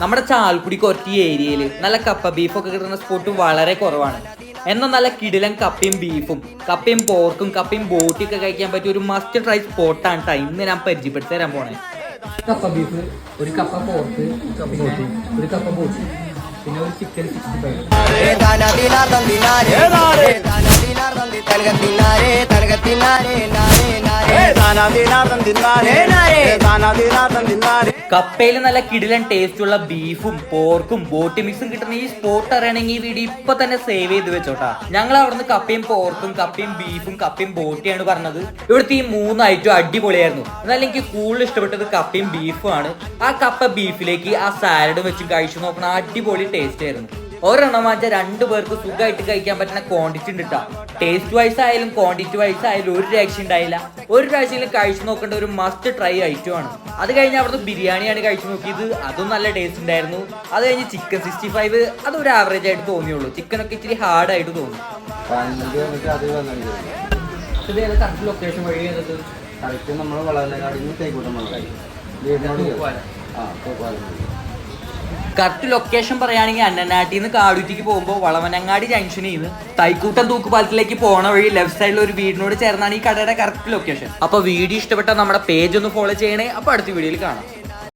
നമ്മുടെ ചാൽപ്പുടി കുറച്ച് ഏരിയയിൽ നല്ല കപ്പ ബീഫൊക്കെ കിട്ടുന്ന സ്പോട്ട് വളരെ കുറവാണ് എന്നാൽ നല്ല കിടിലൻ കപ്പയും ബീഫും കപ്പയും പോർക്കും കപ്പയും ബോട്ടിയൊക്കെ കഴിക്കാൻ പറ്റിയ ഒരു മസ്റ്റ് ട്രൈ സ്പോട്ടാണ് ട്ടോ ഇന്ന് ഞാൻ പരിചയപ്പെടുത്തി തരാൻ പോണേ കപ്പ ബീഫ് ഒരു കപ്പ പോർക്ക് ബോട്ടി ഒരു കപ്പ ബോട്ടി പിന്നെ ഒരു ചിക്കൻ സിക്സ്റ്റി ഫൈവ് കപ്പയിൽ നല്ല കിടിലൻ ടേസ്റ്റ് ഉള്ള ബീഫും പോർക്കും ബോട്ടി മിക്സും കിട്ടുന്ന ഈ സ്പോട്ട് അറിയണമെങ്കിൽ ഈ വീഡിയോ ഇപ്പൊ തന്നെ സേവ് ചെയ്ത് വെച്ചോട്ടാ. ഞങ്ങൾ അവിടുന്ന് കപ്പയും പോർക്കും കപ്പയും ബീഫും കപ്പയും ബോട്ടിയാണ് പറഞ്ഞത്. ഇവിടുത്തെ ഈ മൂന്ന് ഐറ്റം അടിപൊളിയായിരുന്നു. എന്നാലും എനിക്ക് കൂടുതൽ ഇഷ്ടപ്പെട്ടത് കപ്പയും ബീഫും ആണ്. ആ കപ്പ ബീഫിലേക്ക് ആ സാലഡ് വെച്ച് കഴിച്ചു നോക്കണ അടിപൊളി ടേസ്റ്റ് ആയിരുന്നു. ഒരെണ്ണം വാങ്ങിച്ചാൽ രണ്ടു പേർക്ക് സുഖമായിട്ട് കഴിക്കാൻ പറ്റുന്ന ക്വാണ്ടിറ്റി ഉണ്ട് കേട്ടോ ടേസ്റ്റ് വൈസ് ആയാലും ക്വാണ്ടിറ്റി വൈസ് ആയാലും ഒരു രക്ഷ ഉണ്ടായില്ല. ഒരു പ്രാവശ്യം കഴിച്ചു നോക്കേണ്ട ഒരു മസ്റ്റ് ട്രൈ ഐറ്റം ആണ്. അത് കഴിഞ്ഞ് അവിടുന്ന് ബിരിയാണിയാണ് കഴിച്ചു നോക്കിയത്. അതും നല്ല ടേസ്റ്റ് ഉണ്ടായിരുന്നു. അത് കഴിഞ്ഞ് ചിക്കൻ സിക്സ്റ്റി ഫൈവ് അത് ഒരു ആവറേജ് ആയിട്ട് തോന്നിയുള്ളൂ. ചിക്കൻ ഒക്കെ ഇച്ചിരി ഹാർഡ് ആയിട്ട് തോന്നി. കറക്റ്റ് ലൊക്കേഷൻ വഴി കറക്റ്റ് നമ്മൾ വന്നത് വീടിനോട്. ആ തൂക്കുപാലം കറക്റ്റ് ലൊക്കേഷൻ പറയുകയാണെങ്കിൽ അന്നനാട്ടിൽ നിന്ന് കാടുറ്റിക്ക് പോകുമ്പോൾ വളവനങ്ങാടി ജംഗ്ഷനിൽ നിന്ന് തൈക്കൂട്ടം തൂക്കുപാലത്തിലേക്ക് പോണ വഴി ലെഫ്റ്റ് സൈഡിൽ ഒരു വീടിനോട് ചേർന്നാണ് ഈ കടയുടെ കറക്റ്റ് ലൊക്കേഷൻ അപ്പൊ വീഡിയോ ഇഷ്ടപ്പെട്ട നമ്മുടെ പേജ് ഒന്ന് ഫോളോ ചെയ്യണേ. അപ്പൊ അടുത്ത വീഡിയോയിൽ കാണാം.